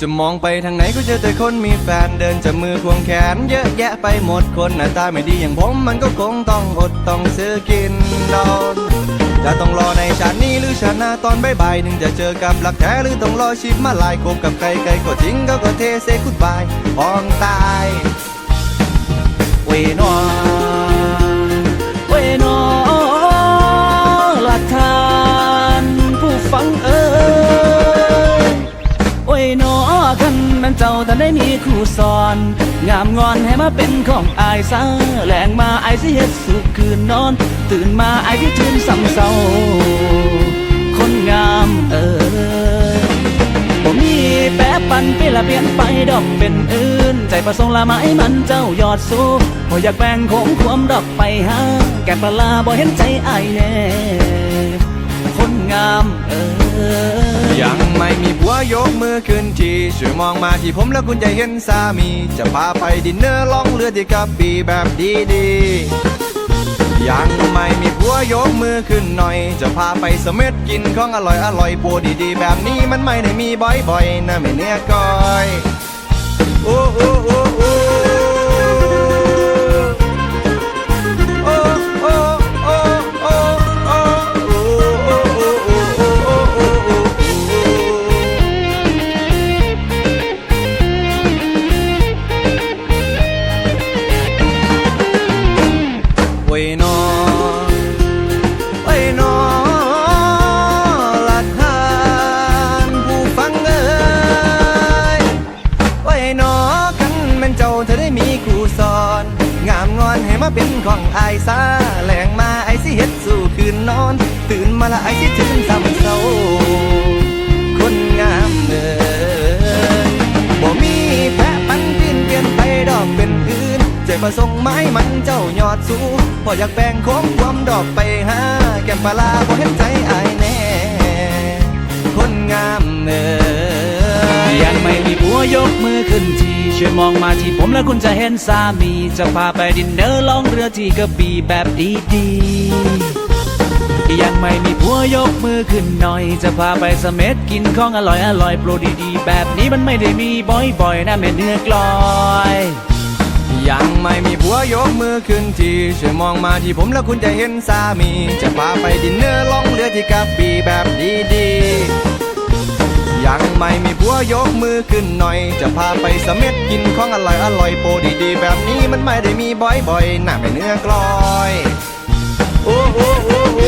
จะมองไปทางไหนก็เจอแต่คนมีแฟนเดินจับมือควงแขน เยอะแยะไปหมดคนหน้าตาไม่ดีอย่างผมมันก็คงต้องอดต้องซื้อกินนอนจะต้องรอในชาตินี้หรือชาติหน้าตอนบ่ายๆถึงจะเจอกับหลักแท้หรือต้องรอชิปมาลายกบกับไก่ไก่ก็ทิ้งเขาก็เทเซคุดบายพองตายเวนอ คันแมันเจ้าท่าได้มีครูสอน งามงอนให้มาเป็นของอายซะแหลงมาอายสิเฮ็ดสุขคืนนอน ตื่นมาอายที่ชื่นสำเศร้า คนงามเอ่ยผมมีแปะปันไปละเปลี่ยนไปดอกเป็นอื่น ใจประสงค์ละไม้มันเจ้ายอดสูบพออยากแบ่งของความดอกไปหาแก่ปลาบ่เห็นใจอายแน่ งามเออยังไม่มีผัวยกมือขึ้นทีช่วยมองมาที่ผมแล้วคุณจะเห็นสามี จะพาไปดินเนอร์ล่องเรือที่กระบี่แบบดีๆ ยังไม่มีผัวยกมือขึ้นหน่อย จะพาไปเสม็ดกินของอร่อยอร่อยโปรดีๆ แบบนี้มันไม่ได้มีบ่อยๆนะไม่เนี้ยก้อยโอ้โอ้โอ้โอ้ เป็นของอายซาแหลงมาไอสิเฮ็ดสู่คืนนอน ตื่นมาละไอสิถึงซ้ำเศร้าคนงามเอ้ยบ่มีแพะปันปินเปลี่ยนไปดอกเป็นอื่นใจประสงค์ไม้มันเจ้ายอดสูพออยากแบ่งของความดอกไปหาแก้มปลาบ่เห็นใจอายแน่ คนงามเอ้ยยังไม่มีผัวยกมือขึ้นที ช่วยมองมาที่ผมแล้วคุณจะเห็นสามี จะพาไปดินเนอร์ล่องเรือที่กระบี่แบบดีๆ ยังไม่มีผัวยกมือขึ้นหน่อย จะพาไปสเม็ดกินของอร่อยอร่อยโปรดีๆ แบบนี้มันไม่ได้มีบ่อยๆนะแม่เนื้อกลอยยังไม่มีผัวยกมือขึ้นทีช่วยมองมาที่ผมแล้วคุณจะเห็นสามี จะพาไปดินเนอร์ล่องเรือที่กระบี่แบบดีๆ ยังไม่มีผัวยกมือขึ้นหน่อย จะพาไปเสม็ดกินของอร่อยอร่อยโปรดีๆ แบบนี้มันไม่ได้มีบ่อยๆน่าไม่เนื้อกลอย โอ้โอ้โอ้